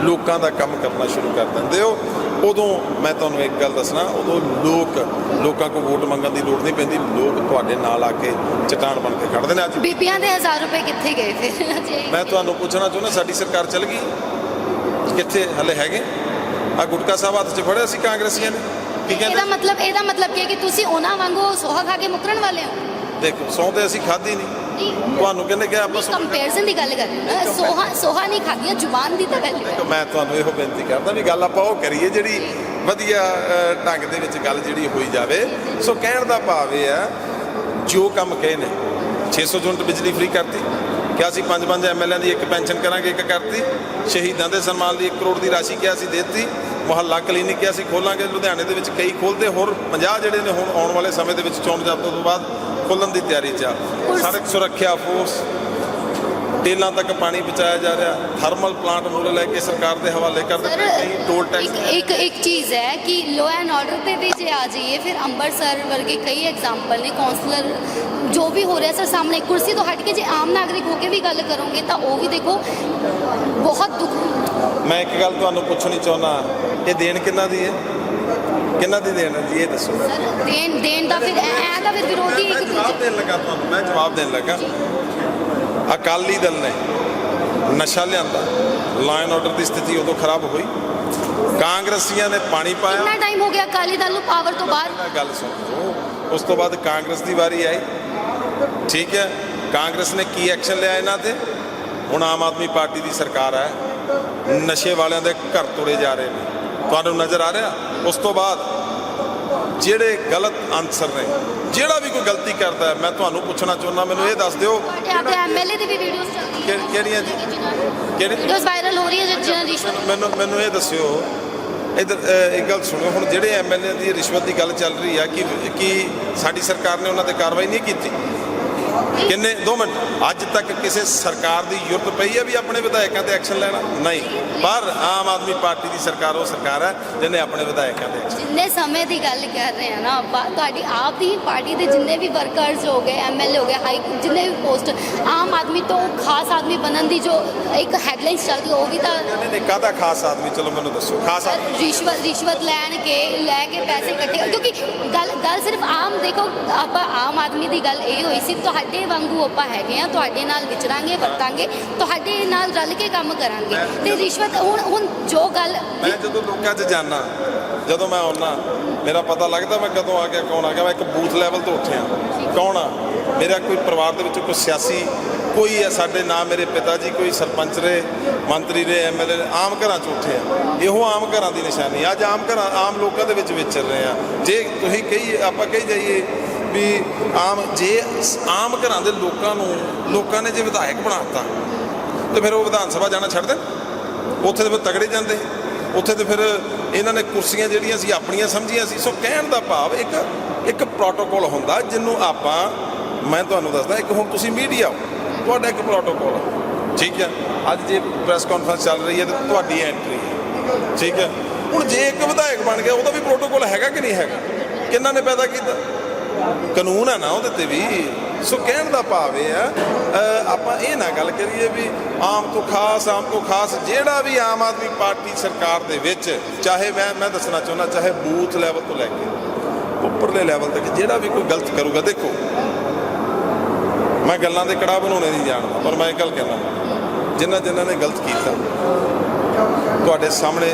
ਲੋਕਾਂ ਦਾ ਕੰਮ ਕਰਨਾ ਸ਼ੁਰੂ ਕਰ ਦਿੰਦੇ ਹੋ। ਉਦੋਂ ਮੈਂ ਤੁਹਾਨੂੰ ਇੱਕ ਗੱਲ ਦੱਸਣਾ ਉਦੋਂ ਲੋਕ ਲੋਕਾਂ ਕੋਲ ਵੋਟ ਮੰਗਣ ਦੀ ਲੋੜ ਨਹੀਂ ਪੈਂਦੀ। ਲੋਕ ਤੁਹਾਡੇ ਨਾਲ ਆ ਕੇ ਚਟਾਨ ਬਣ ਕੇ ਖੜਦੇ ਨੇ ਅੱਜ ਬੀਬੀਆਂ ਦੇ 1000 ਰੁਪਏ ਕਿੱਥੇ ਗਏ ਫਿਰ? ਜੇ ਮੈਂ ਤੁਹਾਨੂੰ ਪੁੱਛਣਾ ਚਾਹੁੰਦਾ ਸਾਡੀ ਸਰਕਾਰ ਚੱਲ ਗਈ? ਕਿੱਥੇ ਹਲੇ ਹੈਗੇ? ਆ ਗੁਟਕਾ ਸਾਹਿਬ ਹੱਥ 'ਚ ਫੜਿਆ ਸੀ ਕਾਂਗਰਸੀਆਂ ਨੇ? ਕੀ ਇਹਦਾ ਕਹਿੰਦੇ ਮਤਲਬ ਇਹਦਾ ਮਤਲਬ ਕੀ ਹੈ ਕਿ ਤੁਸੀਂ ਉਹਨਾਂ ਵਾਂਗੂ ਸੋਹਾ ਖਾ ਕੇ ਮੁਕਰਨ ਵਾਲੇ ਹੋ? ਦੇਖੋ ਸੌਂ ਤੇ ਅਸੀਂ ਨਹੀਂ ਨਹੀਂ। ਤੁਹਾਨੂੰ ਕਹਿੰਦੇ ਕਿ ਆਪਾਂ ਕੰਪੈਰੀਜ਼ਨ ਦੀ ਗੱਲ ਕਰ ਰਹੇ ਹੋ ਸੋਹਾ ਸੋਹਾ ਨਹੀਂ ਖਾਦੀਆਂ ਜ਼ੁਬਾਨ ਦੀ ਤਾਂ ਗੱਲ ਹੈ ਦੇਖੋ, ਮੈਂ ਤੁਹਾਨੂੰ ਇਹੋ ਬੇਨਤੀ ਕਰਦਾ ਵੀ ਗੱਲ ਆਪਾਂ ਉਹ ਕਰੀਏ ਜਿਹੜੀ ਵਧੀਆ ਢੰਗ ਦੇ ਵਿੱਚ ਗੱਲ ਜਿਹੜੀ ਹੋਈ ਜਾਵੇ। ਸੋ ਕਹਿਣ ਦਾ ਭਾਵ ਇਹ ਹੈ ਜੋ ਕੰਮ ਕਹੇ ਨੇ 600 ਯੂਨਿਟ ਬਿਜਲੀ ਫ੍ਰੀ ਕਰਤੀ। ਕਿਹਾ ਪੰਜ ਪੰਜ ਐਮਐਲਏ ਦੀ ਇੱਕ ਪੈਨਸ਼ਨ ਕਰਾਂਗੇ ਇੱਕ ਕਰਤੀ। ਸ਼ਹੀਦਾਂ ਦੇ ਸਨਮਾਨ ਲਈ 1 ਕਰੋੜ ਦੀ ਰਾਸ਼ੀ ਕਿਹਾ ਅਸੀਂ ਦੇਤੀ। ਮੁਹੱਲਾ ਕਲੀਨਿਕ ਕਿਹਾ ਅਸੀਂ ਖੋਲਾਂਗੇ। ਲੁਧਿਆਣੇ ਦੇ ਵਿੱਚ ਕਈ ਖੋਲਦੇ ਹੋਰ 50 ਜਿਹੜੇ ਨੇ ਹੁਣ ਆਉਣ ਵਾਲੇ ਸਮੇਂ ਦੇ ਵਿੱਚ ਚੋਣ ਜਾਬਤੇ ਤੋਂ ਬਾਅਦ ਖੋਲਣ ਦੀ ਤਿਆਰੀ 'ਚ ਆ। ਸੜਕ ਸੁਰੱਖਿਆ ਫੋਰਸ ਟੇਲਾਂ ਤੱਕ ਪਾਣੀ ਪਹੁੰਚਾਇਆ ਜਾ ਰਿਹਾ। ਥਰਮਲ ਪਲਾਂਟ ਮੁੱਲ ਲੈ ਕੇ ਸਰਕਾਰ ਦੇ ਹਵਾਲੇ ਕਰ ਦਿੱਤੇ ਕਈ ਟੋਲ ਟੈਕਸ ਇੱਕ ਇੱਕ ਚੀਜ਼ ਹੈ ਕਿ ਲੋ ਐਂਡ ਆਰਡਰ ਤੇ ਵੀ ਜੇ ਆ ਜਾਈਏ ਫਿਰ ਅੰਮ੍ਰਿਤਸਰ ਵਰਗੇ ਕਈ ਐਗਜ਼ਾਮਪਲ ਨੇ ਕਾਉਂਸਲਰ ਜੋ ਵੀ ਹੋ ਰਿਹਾ ਸਰ ਸਾਹਮਣੇ ਕੁਰਸੀ ਤੋਂ ਹਟ ਕੇ ਜੇ ਆਮ ਨਾਗਰਿਕ ਹੋ ਕੇ ਵੀ ਗੱਲ ਕਰੋਗੇ ਤਾਂ ਉਹ ਵੀ ਦੇਖੋ ਬਹੁਤ ਦੁੱਖ ਮੈਂ ਇੱਕ ਗੱਲ ਤੁਹਾਨੂੰ ਪੁੱਛਣੀ ਚਾਹੁੰਦਾ ਇਹ ਦੇਣ ਕਿੰਨਾ ਦੀ ਹੈ? ਕਿੰਨਾ ਦੀ ਦੇਣ ਹੈ ਜੀ ਇਹ ਦੱਸੋ ਦੇਣ ਦੇਣ ਦਾ ਫਿਰ ਐ ਦਾ ਫਿਰ ਵਿਰੋਧੀ ਇੱਕ ਜਵਾਬ ਦੇਣ ਲੱਗਾ ਤੁਹਾਨੂੰ ਮੈਂ ਜਵਾਬ ਦੇਣ ਲੱਗਾ। ਅਕਾਲੀ ਦਲ ਨੇ ਨਸ਼ਾ ਲਿਆਂਦਾ। ਲਾਅਨ ਆਰਡਰ ਦੀ ਸਥਿਤੀ ਉਦੋਂ ਖਰਾਬ ਹੋਈ। ਕਾਂਗਰਸੀਆਂ ਨੇ ਪਾਣੀ ਪਾਇਆ। ਕਿੰਨਾ ਟਾਈਮ ਹੋ ਗਿਆ ਅਕਾਲੀ ਦਲ ਨੂੰ ਪਾਵਰ ਤੋਂ ਬਾਹਰ? ਪਹਿਲਾਂ ਗੱਲ ਸੁਣ ਉਸ ਤੋਂ ਬਾਅਦ ਕਾਂਗਰਸ ਦੀ ਵਾਰੀ ਆਈ। ਠੀਕ ਹੈ। ਕਾਂਗਰਸ ਨੇ ਕੀ ਐਕਸ਼ਨ ਲਿਆ ਇਹਨਾਂ ਤੇ? ਹੁਣ ਆਮ ਆਦਮੀ ਪਾਰਟੀ ਦੀ ਸਰਕਾਰ ਹੈ। ਨਸ਼ੇ ਵਾਲਿਆਂ ਦੇ ਘਰ ਤੋੜੇ ਜਾ ਰਹੇ ਨੇ। ਤੁਹਾਨੂੰ ਨਜ਼ਰ ਆ ਰਿਹਾ? ਉਸ ਤੋਂ ਬਾਅਦ ਜਿਹੜੇ ਗਲਤ ਆਨਸਰ ਨੇ ਜਿਹੜਾ ਵੀ ਕੋਈ ਗਲਤੀ ਕਰਦਾ ਮੈਂ ਤੁਹਾਨੂੰ ਪੁੱਛਣਾ ਚਾਹੁੰਦਾ ਮੈਨੂੰ ਇਹ ਦੱਸ ਦਿਓ ਤੁਹਾਡੇ ਆਪਦੇ ਐਮਐਲਏ ਦੀ ਵੀ ਵੀਡੀਓਜ਼ ਚੱਲਦੀਆਂ ਕਿਹੜੀ- ਕਿਹੜੀਆਂ ਜੀ? ਕਿਹੜੀ ਵੀਡੀਓਜ਼ ਵਾਇਰਲ ਹੋ ਰਹੀ ਹੈ ਜਿਹਨਾਂ ਦੀ ਰਿਸ਼ਵਤ ਮੈਨੂੰ ਮੈਨੂੰ ਇਹ ਦੱਸਿਓ ਇਧਰ ਇੱਕ ਗੱਲ ਸੁਣੋ ਹੁਣ ਜਿਹੜੇ ਐਮਐਲਏ ਦੀ ਰਿਸ਼ਵਤ ਦੀ ਗੱਲ ਚੱਲ ਰਹੀ ਆ ਕਿ ਕਿ ਸਾਡੀ ਸਰਕਾਰ ਨੇ ਉਹਨਾਂ ਤੇ ਕਾਰਵਾਈ ਨਹੀਂ ਕੀਤੀ ਕਿੰਨੇ? 2 ਮਿੰਟ। ਅੱਜ ਤੱਕ ਕਿਸੇ ਸਰਕਾਰ ਦੀ ਜ਼ਰੂਰਤ ਪਈ ਹੈ ਵੀ ਆਪਣੇ ਵਿਧਾਇਕਾਂ ਤੇ ਐਕਸ਼ਨ ਲੈਣਾ? ਨਹੀਂ। ਪਰ ਆਮ ਆਦਮੀ ਪਾਰਟੀ ਦੀ ਸਰਕਾਰ ਉਹ ਸਰਕਾਰ ਹੈ ਜਿਹਨੇ ਆਪਣੇ ਵਿਧਾਇਕਾਂ ਤੇ ਜਿੰਨੇ ਸਮੇਂ ਦੀ ਗੱਲ ਕਰ ਰਹੇ ਆ ਨਾ ਆਪਾਂ ਤੁਹਾਡੀ ਆਪ ਦੀ ਪਾਰਟੀ ਦੇ ਜਿੰਨੇ ਵੀ ਵਰਕਰਸ ਹੋ ਗਏ ਐਮਐਲਏ ਹੋ ਗਏ ਹਾਈ ਜਿੰਨੇ ਵੀ ਪੋਸਟ ਆਮ ਆਦਮੀ ਤੋਂ ਖਾਸ ਆਦਮੀ ਬਣਨ ਦੀ ਜੋ ਇੱਕ ਹੈਡਲਾਈਨਸ ਚੱਲਦੀ ਉਹ ਵੀ ਤਾਂ ਨਹੀਂ ਨਹੀਂ ਕਾਹਦਾ ਖਾਸ ਆਦਮੀ ਚਲੋ ਮੈਨੂੰ ਦੱਸੋ ਖਾਸ ਆਦਮੀ। ਰਿਸ਼ਵਤ ਰਿਸ਼ਵਤ ਲੈਣ ਕੇ ਲੈ ਕੇ ਪੈਸੇ ਇਕੱਠੇ ਕਿਉਂਕਿ ਗੱਲ ਗੱਲ ਸਿਰਫ ਆਮ ਦੇਖੋ ਆਪਾਂ ਆਮ ਆਦਮੀ ਦੀ ਗੱਲ ਇਹ ਹੋਈ ਸੀ ਤੁਹਾਡੇ ਵਾਂਗੂ ਆਪਾਂ ਹੈਗੇ ਆ ਤੁਹਾਡੇ ਨਾਲ ਵਿਚਰਾਂਗੇ ਵਰਤਾਂਗੇ ਤੁਹਾਡੇ ਨਾਲ ਰਲ ਕੇ ਕੰਮ ਕਰਾਂਗੇ। ਤੇ ਰਿਸ਼ਵਤ ਹੁਣ ਹੁਣ ਜੋ ਗੱਲ ਮੈਂ ਜਦੋਂ ਲੋਕਾਂ 'ਚ ਜਾਣਾ ਜਦੋਂ ਮੈਂ ਆਉਣਾ ਮੇਰਾ ਪਤਾ ਲੱਗਦਾ ਮੈਂ ਕਦੋਂ ਆ ਗਿਆ ਕੌਣ ਆ ਗਿਆ ਮੈਂ ਇੱਕ ਬੂਥ ਲੈਵਲ ਤੋਂ ਉੱਠਿਆ। ਕੌਣ ਆ? ਮੇਰਾ ਕੋਈ ਪਰਿਵਾਰ ਦੇ ਵਿੱਚੋਂ ਕੋਈ ਸਿਆਸੀ ਕੋਈ ਹੈ ਸਾਡੇ ਨਾ ਮੇਰੇ ਪਿਤਾ ਜੀ ਕੋਈ ਸਰਪੰਚ ਰਹੇ ਮੰਤਰੀ ਰਹੇ ਐਮਐਲਏ ਆਮ ਘਰਾਂ 'ਚ ਉੱਠੇ ਆ। ਇਹੋ ਆਮ ਘਰਾਂ ਦੀ ਨਿਸ਼ਾਨੀ ਅੱਜ ਆਮ ਘਰਾਂ ਆਮ ਲੋਕਾਂ ਦੇ ਵਿੱਚ ਵਿਚਰ ਰਹੇ ਆ। ਜੇ ਤੁਸੀਂ ਕਹੀ ਆਪਾਂ ਕਹੀ ਜਾਈਏ ਵੀ ਆਮ ਜੇ ਆਮ ਘਰਾਂ ਦੇ ਲੋਕਾਂ ਨੂੰ ਲੋਕਾਂ ਨੇ ਜੇ ਵਿਧਾਇਕ ਬਣਾਤਾ ਤੇ ਫਿਰ ਉਹ ਵਿਧਾਨ ਸਭਾ ਜਾਣਾ ਛੱਡ ਦੇਣ? ਉੱਥੇ ਤੇ ਫਿਰ ਤਗੜੇ ਜਾਂਦੇ। ਉੱਥੇ ਤੇ ਫਿਰ ਇਹਨਾਂ ਨੇ ਕੁਰਸੀਆਂ ਜਿਹੜੀਆਂ ਸੀ ਆਪਣੀਆਂ ਸਮਝੀਆਂ ਸੀ। ਸੋ ਕਹਿਣ ਦਾ ਭਾਵ ਇੱਕ ਇੱਕ ਪ੍ਰੋਟੋਕੋਲ ਹੁੰਦਾ ਜਿਹਨੂੰ ਆਪਾਂ, ਮੈਂ ਤੁਹਾਨੂੰ ਦੱਸਦਾ, ਇੱਕ ਹੁਣ ਤੁਸੀਂ ਮੀਡੀਆ ਹੋ, ਤੁਹਾਡਾ ਇੱਕ ਪ੍ਰੋਟੋਕੋਲ ਠੀਕ ਹੈ ਅੱਜ ਜੇ ਪ੍ਰੈਸ ਕਾਨਫਰੰਸ ਚੱਲ ਰਹੀ ਹੈ ਤੇ ਤੁਹਾਡੀ ਐਂਟਰੀ ਠੀਕ ਹੈ ਹੁਣ ਜੇ ਇੱਕ ਵਿਧਾਇਕ ਬਣ ਗਿਆ, ਉਹਦਾ ਵੀ ਪ੍ਰੋਟੋਕੋਲ ਹੈਗਾ ਕਿ ਨਹੀਂ ਹੈਗਾ? ਕਿੰਨਾ ਨੇ ਪੈਦਾ ਕੀਤਾ? ਕਾਨੂੰਨ ਹੈ ਨਾ ਉਹਦੇ ਤੇ ਵੀ। ਸੋ ਕਹਿਣ ਦਾ ਭਾਵ ਇਹ ਆ ਆਪਾਂ ਇਹ ਨਾ ਗੱਲ ਕਰੀਏ ਵੀ ਆਮ ਤੋਂ ਖਾਸ, ਆਮ ਤੋਂ ਖਾਸ ਜਿਹੜਾ ਵੀ ਆਮ ਆਦਮੀ ਪਾਰਟੀ ਸਰਕਾਰ ਦੇ ਵਿੱਚ, ਚਾਹੇ ਮੈਂ ਮੈਂ ਦੱਸਣਾ ਚਾਹੁੰਦਾ, ਚਾਹੇ ਬੂਥ ਲੈਵਲ ਤੋਂ ਲੈ ਕੇ ਉੱਪਰਲੇ ਲੈਵਲ ਤੱਕ ਜਿਹੜਾ ਵੀ ਕੋਈ ਗਲਤ ਕਰੂਗਾ, ਦੇਖੋ। ਮੈਂ ਗੱਲਾਂ ਦੇ ਕੜਾ ਬਣਾਉਣੇ ਨਹੀਂ ਜਾਣਦਾ, ਪਰ ਮੈਂ ਇਹ ਗੱਲ ਕਹਿਣਾ। ਜਿਨ੍ਹਾਂ ਜਿਨ੍ਹਾਂ ਨੇ ਗਲਤ ਕੀਤਾ, ਤੁਹਾਡੇ ਸਾਹਮਣੇ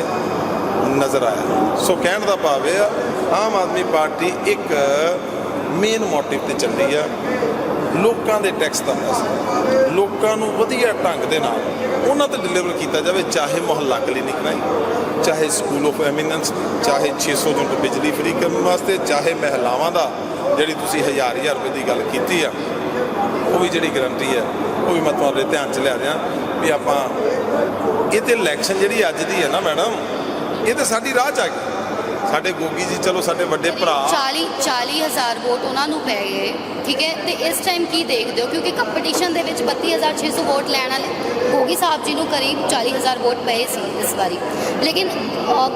ਨਜ਼ਰ ਆਇਆ। ਸੋ ਕਹਿਣ ਦਾ ਭਾਵ ਇਹ ਆ, ਆਮ ਆਦਮੀ ਪਾਰਟੀ ਇੱਕ ਮੇਨ ਮੋਟਿਵ ਤੇ ਚੱਲੀ ਆ ਲੋਕਾਂ ਦੇ ਟੈਕਸ ਦਾ ਪੈਸਾ ਲੋਕਾਂ ਨੂੰ ਵਧੀਆ ਢੰਗ ਦੇ ਨਾਲ ਉਹਨਾਂ ਤੇ ਡਿਲੀਵਰ ਕੀਤਾ ਜਾਵੇ, ਚਾਹੇ ਮੁਹੱਲਾ ਕਲੀਨਿਕ ਨਹੀਂ ਚਾਹੇ ਸਕੂਲ ਆਫ ਐਮੀਨੈਂਸ ਚਾਹੇ 600 ਯੂਨਿਟ ਬਿਜਲੀ ਫ੍ਰੀ ਕਰਨ ਵਾਸਤੇ, ਚਾਹੇ ਮਹਿਲਾਵਾਂ ਦਾ, ਜਿਹੜੀ ਤੁਸੀਂ ਹਜ਼ਾਰ ਹਜ਼ਾਰ ਰੁਪਏ ਦੀ ਗੱਲ ਕੀਤੀ ਆ, ਉਹ ਵੀ ਜਿਹੜੀ ਗਰੰਟੀ ਹੈ ਉਹ ਵੀ ਮੈਂ ਤੁਹਾਡੇ ਧਿਆਨ 'ਚ ਲਿਆ ਦਿਆਂ ਵੀ ਆਪਾਂ, ਇਹ ਤੇ ਇਲੈਕਸ਼ਨ ਜਿਹੜੀ ਅੱਜ ਦੀ ਹੈ ਨਾ ਮੈਡਮ ਇਹ ਤੇ ਸਾਡੀ ਰਾਹ 'ਚ ਆ ਗਈ। ਸਾਡੇ ਗੋਗੀ ਜੀ, ਚਲੋ ਸਾਡੇ ਵੱਡੇ ਭਰਾ। 40 40000 ਵੋਟ ਉਹਨਾਂ ਨੂੰ ਪੈ ਗਏ, ਠੀਕ ਹੈ? ਤੇ ਇਸ ਟਾਈਮ ਕੀ ਦੇਖਦੇ ਹੋ? ਕਿਉਂਕਿ ਕੰਪੀਟੀਸ਼ਨ ਦੇ ਵਿੱਚ 32600 ਵੋਟ ਲੈਣ ਵਾਲੇ ਗੋਗੀ ਸਾਹਿਬ ਜੀ ਨੂੰ ਕਰੀਬ 40000 ਵੋਟ ਪਏ ਸੀ ਇਸ ਵਾਰੀ। ਲੇਕਿਨ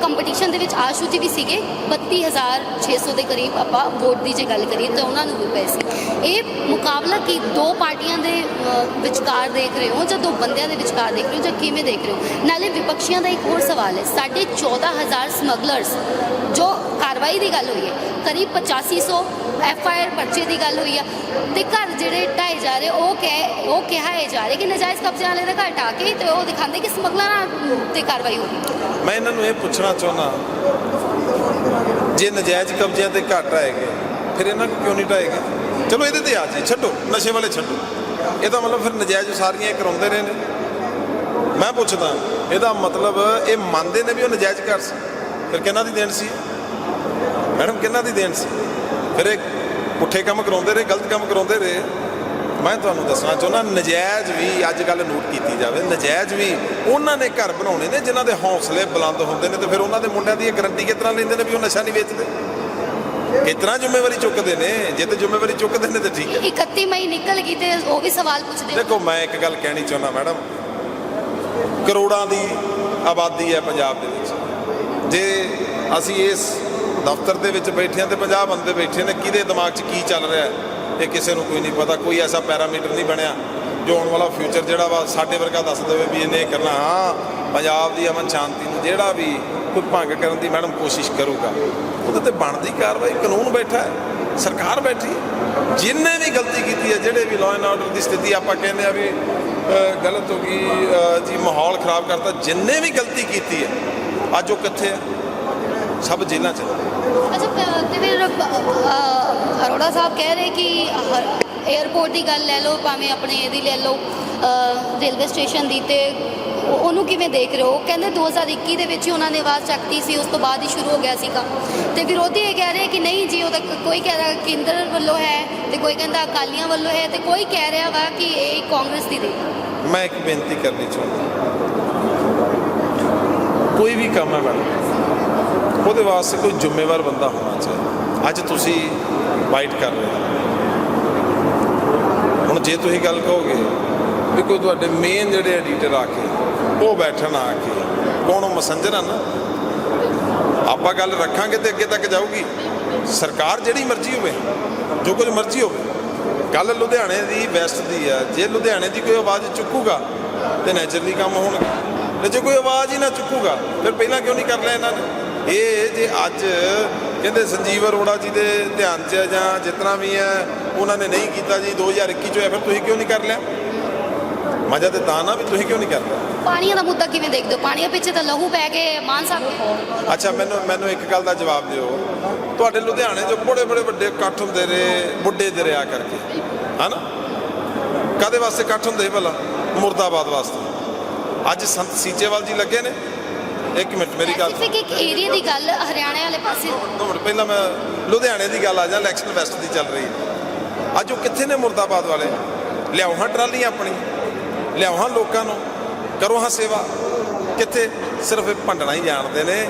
ਕੰਪੀਟੀਸ਼ਨ ਦੇ ਵਿੱਚ ਆਸ਼ੂ ਜੀ ਵੀ ਸੀਗੇ 32600 ਦੇ ਕਰੀਬ ਆਪਾਂ ਵੋਟ ਦੀ ਜੇ ਗੱਲ ਕਰੀਏ ਤਾਂ ਉਹਨਾਂ ਨੂੰ ਵੀ ਪਏ ਸੀ। ਇਹ ਮੁਕਾਬਲਾ ਕੀ ਦੋ ਪਾਰਟੀਆਂ ਦੇ ਵਿਚਕਾਰ ਦੇਖ ਰਹੇ ਹੋ ਜਾਂ ਦੋ ਬੰਦਿਆਂ ਦੇ ਵਿਚਕਾਰ ਦੇਖ ਰਹੇ ਹੋ ਜਾਂ ਕਿਵੇਂ ਦੇਖ ਰਹੇ ਹੋ? ਨਾਲੇ ਵਿਪਕਸ਼ੀਆਂ ਦਾ ਇੱਕ ਹੋਰ ਸਵਾਲ ਹੈ। ਸਾਡੇ 14000 ਸਮਗਲਰਸ ਜੋ ਕਾਰਵਾਈ ਦੀ ਗੱਲ ਹੋਈ ਹੈ, ਕਰੀਬ 8500 ਐਫ ਆਈ ਆਰ ਪਰਚੇ ਦੀ ਗੱਲ ਹੋਈ ਆ ਤੇ ਘਰ ਜਿਹੜੇ ਢਾਏ ਜਾ ਰਹੇ, ਉਹ ਕਹਿ, ਉਹ ਕਿਹਾ ਇਹ ਜਾ ਰਿਹਾ ਕਿ ਨਜਾਇਜ਼ ਕਬਜ਼ੇ ਵਾਲੇ ਦਾ ਘਰ ਢਾਹ ਕੇ ਤੇ ਉਹ ਦਿਖਾਉਂਦੇ ਕਿ ਸਮਗਲਰਾਂ ਤੇ ਕਾਰਵਾਈ ਹੋਈ ਮੈਂ ਇਹਨਾਂ ਨੂੰ ਇਹ ਪੁੱਛਣਾ ਚਾਹੁੰਦਾ ਜੇ ਨਜਾਇਜ਼ ਕਬਜ਼ਿਆਂ ਤੇ ਘੱਟ ਆਏਗੇ ਫਿਰ ਇਹਨਾਂ ਨੂੰ ਕਿਉਂ ਨਹੀਂ ਢਾਏਗੇ ਚਲੋ ਇਹਦੇ ਤੇ ਆ ਜੀ, ਛੱਡੋ, ਨਸ਼ੇ ਵਾਲੇ ਛੱਡੋ। ਇਹਦਾ ਮਤਲਬ ਫਿਰ ਨਜਾਇਜ਼ ਸਾਰੀਆਂ ਇਹ ਕਰਾਉਂਦੇ ਰਹੇ ਨੇ। ਮੈਂ ਪੁੱਛਦਾ, ਇਹਦਾ ਮਤਲਬ ਇਹ ਮੰਨਦੇ ਨੇ ਵੀ ਉਹ ਨਜਾਇਜ਼ ਕਰ ਸੀ? ਫਿਰ ਕਿਹਨਾਂ ਦੀ ਦੇਣ ਸੀ? ਮੈਡਮ, ਕਿਹਨਾਂ ਦੀ ਦੇਣ ਸੀ? ਫਿਰ ਇਹ ਪੁੱਠੇ ਕੰਮ ਕਰਾਉਂਦੇ ਰਹੇ, ਗਲਤ ਕੰਮ ਕਰਾਉਂਦੇ ਰਹੇ। ਮੈਂ ਤੁਹਾਨੂੰ ਦੱਸਣਾ ਚਾਹੁੰਦਾ ਨਜਾਇਜ਼ ਵੀ ਅੱਜ ਕੱਲ ਨੋਟ ਕੀਤੀ ਜਾਵੇ, ਨਜਾਇਜ਼ ਵੀ ਉਹਨਾਂ ਨੇ ਘਰ ਬਣਾਉਣੇ ਨੇ ਜਿਨ੍ਹਾਂ ਦੇ ਹੌਸਲੇ ਬੁਲੰਦ ਹੁੰਦੇ ਨੇ ਤੇ ਫਿਰ ਉਹਨਾਂ ਦੇ ਮੁੰਡਿਆਂ ਦੀ ਇਹ ਗਰੰਟੀ ਕਿਸ ਤਰ੍ਹਾਂ ਲੈਂਦੇ ਨੇ ਵੀ ਉਹ ਨਸ਼ਾ ਨਹੀਂ ਵੇਚਦੇ? ਕਿਤਨਾ ਜ਼ਿੰਮੇਵਾਰੀ ਚੁੱਕਦੇ ਨੇ? ਜੇ ਤੇ ਜ਼ਿੰਮੇਵਾਰੀ ਚੁੱਕਦੇ ਨੇ ਤੇ ਠੀਕ ਹੈ। 31 ਮਈ ਨਿਕਲ ਗਈ ਤੇ ਉਹ ਵੀ ਸਵਾਲ ਪੁੱਛਦੇ ਦੇਖੋ ਮੈਂ ਇੱਕ ਗੱਲ ਕਹਿਣੀ ਚਾਹੁੰਦਾ ਮੈਡਮ। ਕਰੋੜਾਂ ਦੀ ਆਬਾਦੀ ਹੈ ਪੰਜਾਬ ਦੇ ਵਿੱਚ। ਜੇ ਅਸੀਂ ਇਸ ਦਫ਼ਤਰ ਦੇ ਵਿੱਚ ਬੈਠੇ ਹਾਂ ਤੇ 50 ਬੰਦੇ ਬੈਠੇ ਨੇ ਕਿਹਦੇ ਦਿਮਾਗ 'ਚ ਕੀ ਚੱਲ ਰਿਹਾ ਇਹ ਕਿਸੇ ਨੂੰ ਕੋਈ ਨਹੀਂ ਪਤਾ ਕੋਈ ਐਸਾ ਪੈਰਾਮੀਟਰ ਨਹੀਂ ਬਣਿਆ ਜੋ ਆਉਣ ਵਾਲਾ ਫਿਊਚਰ ਜਿਹੜਾ ਵਾ ਸਾਡੇ ਵਰਗਾ ਦੱਸ ਦੇਵੇ ਵੀ ਇਹਨੇ ਇਹ ਕਰਨਾ। ਹਾਂ ਪੰਜਾਬ ਦੀ ਅਮਨ ਸ਼ਾਂਤੀ ਨੂੰ ਜਿਹੜਾ ਵੀ ਕੋਈ ਭੰਗ ਕਰਨ ਦੀ ਮੈਡਮ ਕੋਸ਼ਿਸ਼ ਕਰੂਗਾ। ਉਹਦੇ ਤੇ ਬਣਦੀ ਕਾਰਵਾਈ, ਕਾਨੂੰਨ ਬੈਠਾ ਹੈ, ਸਰਕਾਰ ਬੈਠੀ ਹੈ। ਜਿਨਨੇ ਵੀ ਗਲਤੀ ਕੀਤੀ ਹੈ, ਜਿਹੜੇ ਵੀ ਲਾਅ ਐਂਡ ਆਰਡਰ ਦੀ ਸਥਿਤੀ ਆਪਾਂ ਕਹਿੰਦੇ ਆ ਵੀ ਗਲਤ ਹੋ ਗਈ ਜੀ ਮਾਹੌਲ ਖਰਾਬ ਕਰਤਾ, ਜਿੰਨੇ ਵੀ ਗਲਤੀ ਕੀਤੀ ਹੈ, ਅੱਜ ਉਹ ਕਿੱਥੇ ਆ ਸਭ ਜੇਲ੍ਹਾਂ 'ਚ ਅੱਛਾ ਤੇ ਫਿਰ ਅਰੋੜਾ ਸਾਹਿਬ ਕਹਿ ਰਹੇ ਕਿ ਹਰ- 에어ਪੋਰਟ ਦੀ ਗੱਲ ਲੈ ਲਓ, ਭਾਵੇਂ ਆਪਣੇ ਇਹਦੀ ਲੈ ਲਓ ਰੇਲਵੇ ਸਟੇਸ਼ਨ ਦੀ ਤੇ ਉਹ- ਉਹਨੂੰ ਕਿਵੇਂ ਦੇਖ ਰਹੇ ਹੋ? ਉਹ ਕਹਿੰਦੇ 2021 ਦੇ ਵਿੱਚ ਹੀ ਉਹਨਾਂ ਨੇ ਆਵਾਜ਼ ਚੱਕਤੀ ਸੀ, ਉਸ ਤੋਂ ਬਾਅਦ ਹੀ ਸ਼ੁਰੂ ਹੋ ਗਿਆ ਸੀਗਾ। ਤੇ ਵਿਰੋਧੀ ਇਹ ਕਹਿ ਰਹੇ ਕਿ ਨਹੀਂ ਜੀ, ਉਹ ਤਾਂ ਕੋਈ ਕਹਿ ਰਿਹਾ ਕੇਂਦਰ ਵੱਲੋਂ ਹੈ ਤੇ ਕੋਈ ਕਹਿੰਦਾ ਅਕਾਲੀਆਂ ਵੱਲੋਂ ਹੈ ਤੇ ਕੋਈ ਕਹਿ ਰਿਹਾ ਵਾ ਕਿ ਇਹ ਕਾਂਗਰਸ ਦੀ ਦੇ ਮੈਂ ਇੱਕ ਬੇਨਤੀ ਕਰਨੀ ਚਾਹੁੰਦਾ ਕੋਈ ਵੀ ਕੰਮ ਹੈ ਮੈਡਮ ਉਹਦੇ ਵਾਸਤੇ ਕੋਈ ਜ਼ਿੰਮੇਵਾਰ ਬੰਦਾ ਹੋਣਾ ਚਾਹੀਦਾ। ਅੱਜ ਤੁਸੀਂ ਵਾਈਟ ਕਰ ਰਹੇ ਹੋ। ਹੁਣ ਜੇ ਤੁਸੀਂ ਗੱਲ ਕਹੋਗੇ ਵੀ ਕੋਈ ਤੁਹਾਡੇ ਮੇਨ ਜਿਹੜੇ ਐਡੀਟਰ ਆ ਕੇ ਉਹ ਬੈਠਣ ਆ ਕੇ। ਕੌਣ ਉਹ ਮਸੰਜਰ ਆ ਨਾ? ਆਪਾਂ ਗੱਲ ਰੱਖਾਂਗੇ ਤੇ ਅੱਗੇ ਤੱਕ ਜਾਊਗੀ। ਸਰਕਾਰ ਜਿਹੜੀ ਮਰਜ਼ੀ ਹੋਵੇ, ਜੋ ਕੁਝ ਮਰਜ਼ੀ ਹੋਵੇ। ਗੱਲ ਲੁਧਿਆਣੇ ਦੀ ਵੈਸਟ ਦੀ ਆ। ਜੇ ਲੁਧਿਆਣੇ ਦੀ ਕੋਈ ਆਵਾਜ਼ ਚੁੱਕੂਗਾ, ਤੇ ਨੈਚੁਰਲੀ ਕੰਮ ਹੋਣਗੇ। ਤੇ ਜੇ ਕੋਈ ਆਵਾਜ਼ ਹੀ ਨਾ ਚੁੱਕੂਗਾ, ਫਿਰ ਪਹਿਲਾਂ ਕਿਉਂ ਨਹੀਂ ਕਰ ਲਿਆ ਇਹਨਾਂ ਨੇ? ਇਹ ਜੇ ਅੱਜ ਕਹਿੰਦੇ ਸੰਜੀਵ ਅਰੋੜਾ ਜੀ ਦੇ ਧਿਆਨ 'ਚ ਜਾਂ ਜਿਤਨਾ ਵੀ ਹੈ ਉਹਨਾਂ ਨੇ ਨਹੀਂ ਕੀਤਾ ਜੀ 2021 ਚ ਹੋਇਆ, ਫਿਰ ਤੁਸੀਂ ਕਿਉਂ ਨਹੀਂ ਕਰ ਲਿਆ? ਮਜ਼ਾ ਤੇ ਤਾਂ ਨਾ ਵੀ ਤੁਸੀਂ ਕਿਉਂ ਨਹੀਂ ਕਰ ਲਿਆ ਪਾਣੀਆਂ ਦਾ ਮੁੱਦਾ ਕਿਵੇਂ ਦੇਖਦੇ ਹੋ? ਪਾਣੀਆਂ ਪਿੱਛੇ ਤਾਂ ਲਹੂ ਪੈ ਕੇ ਮਾਨ ਸਾਹਿਬ ਅੱਛਾ ਮੈਨੂੰ ਮੈਨੂੰ ਇੱਕ ਗੱਲ ਦਾ ਜਵਾਬ ਦਿਓ। ਤੁਹਾਡੇ ਲੁਧਿਆਣੇ 'ਚ ਬੜੇ ਬੜੇ ਵੱਡੇ ਇਕੱਠ ਹੁੰਦੇ ਰਹੇ ਬੁੱਢੇ ਦਰਿਆ ਕਰਕੇ। ਹਨਾ? ਕਾਦੇ ਵਾਸਤੇ ਇਕੱਠ ਹੁੰਦੇ ਸੀ ਭਲਾ? ਮੁਰਦਾਬਾਦ ਵਾਸਤੇ। ਅੱਜ ਸੰਤ ਸੀਚੇਵਾਲ ਜੀ ਲੱਗੇ ਨੇ। ਇੱਕ ਮਿੰਟ ਮੇਰੀ ਗੱਲ ਸਪੈਸੀਫਿਕ ਇੱਕ ਏਰੀਆ ਦੀ ਗੱਲ ਹਰਿਆਣਾ ਵਾਲੇ ਪਾਸੇ। ਦੋ ਮਿੰਟ ਪਹਿਲਾਂ ਮੈਂ ਲੁਧਿਆਣੇ ਦੀ ਗੱਲ ਆ ਜਾ ਇਲੈਕਸ਼ਨ ਵੈਸਟ ਦੀ ਚੱਲ ਰਹੀ। ਹੈ ਅੱਜ ਉਹ ਕਿੱਥੇ ਨੇ ਮੁਰਦਾਬਾਦ ਵਾਲੇ? ਲਿਆਓ ਹਾਂ ਟਰਾਲੀਆਂ ਆਪਣੀ ਲਿਆਓ ਹਾਂ ਲੋਕਾਂ ਨੂੰ ਕਰੋ ਹਾਂ ਸੇਵਾ। ਕਿੱਥੇ? ਸਿਰਫ ਇਹ ਭੰਡਣਾ ਹੀ ਜਾਣਦੇ ਨੇ।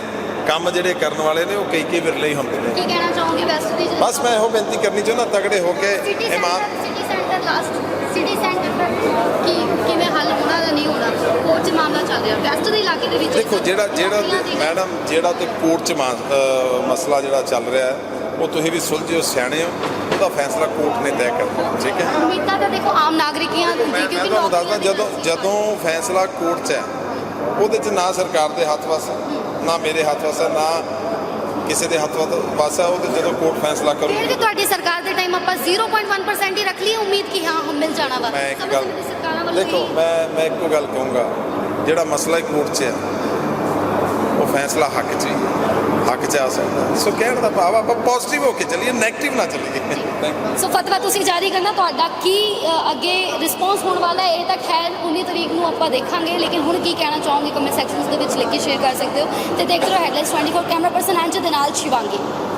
ਕੰਮ ਜਿਹੜੇ ਕਰਨ ਵਾਲੇ ਨੇ ਉਹ ਕਈ ਕਈ ਵਿਰਲੇ ਹੀ ਹੁੰਦੇ ਨੇ। ਕੀ ਕਹਿਣਾ ਚਾਹੋਗੇ ਵੈਸਟ ਦੀ ਬਸ ਮੈਂ ਇਹੋ ਬੇਨਤੀ ਕਰਨੀ ਚਾਹੁੰਦਾ ਤਗੜੇ ਹੋ ਕੇ ਇਮਾਨ city centre last city centre ਕੀ ਕਿਵੇਂ ਹੱਲ ਹੋਣਾ ਜਾਂ ਨਹੀਂ ਹੋਣਾ ਕੋਰਟ 'ਚ ਮਾਮਲਾ ਚੱਲ ਰਿਹਾ। ਵੈਸਟ ਦੇ ਇਲਾਕੇ ਦੇ ਵਿੱਚ ਦੇਖੋ ਜਿਹੜਾ ਜਿਹੜਾ ਮੈਡਮ ਜਿਹੜਾ ਤੇ ਕੋਰਟ 'ਚ ਮਸਲਾ ਜਿਹੜਾ ਚੱਲ ਰਿਹਾ ਉਹ ਤੁਸੀਂ ਵੀ ਸੁਲਝਿਓ ਸਿਆਣੇ ਹੋ। ਉਹਦਾ ਫੈਸਲਾ ਕੋਰਟ ਨੇ ਤੈਅ ਕਰਨਾ ਠੀਕ ਹੈ? ਉਮੀਦਾਂ ਤਾਂ ਦੇਖੋ ਆਮ ਨਾਗਰਿਕਾਂ ਦੀ ਮੈਂ ਮੈਂ ਤੁਹਾਨੂੰ ਦੱਸਦਾ ਜਦੋਂ ਜਦੋਂ ਫੈਸਲਾ ਕੋਰਟ 'ਚ ਹੈ ਉਹਦੇ 'ਚ ਨਾ ਸਰਕਾਰ ਦੇ ਹੱਥ ਵਸ ਨਾ ਮੇਰੇ ਹੱਥ ਵਸ ਨਾ ਕਿਸੇ ਦੇ ਹੱਥ ਵਸ ਹੈ ਉਹਦੇ ਜਦੋਂ ਕੋਰਟ ਫੈਸਲਾ ਫਿਰ ਕਰੂਗੀ ਵੀ ਤੁਹਾਡੀ ਸਰਕਾਰ ਦੇ ਟਾਈਮ ਆਪਾਂ 0.1% ਹੀ ਰੱਖ ਲਈ ਉਮੀਦ ਕਿ ਹਾਂ ਹਮ ਮਿਲ ਜਾਣਾ ਵਾ। ਮੈਂ ਇੱਕ ਗੱਲ ਦੇਖੋ ਮੈਂ ਮੈਂ ਇੱਕੋ ਗੱਲ ਕਹੂੰਗਾ ਜਿਹੜਾ ਮਸਲਾ ਕੋਰਟ 'ਚ ਹੈ ਉਹ ਫੈਸਲਾ ਹੱਕ 'ਚ ਹੀ ਹੈ। ਹੱਕ 'ਚ ਆ ਸਕਦਾ। ਸੋ ਕਹਿਣ ਦਾ ਭਾਵ ਆਪਾਂ ਪੋਜ਼ਿਟਿਵ ਹੋ ਕੇ ਚੱਲੀਏ 네ਗੇਟਿਵ ਨਾ ਚੱਲੀਏ। ਸੋ ਫਤਵਾ, ਤੁਸੀਂ ਜਾਰੀ ਕਰਨਾ ਤੁਹਾਡਾ ਕੀ ਅੱਗੇ ਰਿਸਪੌਂਸ ਹੋਣ ਵਾਲਾ ਹੈ? ਇਹ ਤਾਂ ਖੈਰ 19 ਤਰੀਕ ਨੂੰ ਆਪਾਂ ਦੇਖਾਂਗੇ, ਲੇਕਿਨ ਹੁਣ ਕੀ ਕਹਿਣਾ ਚਾਹੋਗੇ? ਕਮੈਂਟ ਸੈਕਸ਼ਨਸ ਦੇ ਵਿੱਚ ਲਿਖ ਕੇ ਸ਼ੇਅਰ ਕਰ ਸਕਦੇ ਹੋ। ਤੇ ਦੇਖਦੇ ਰਹੋ ਹੈਡਲਾਈਨਸ 24 ਕੈਮਰਾ ਪਰਸਨ ਅੰਜ ਦੇ ਨਾਲ ਸ਼ਿਵਾਂਗੀ।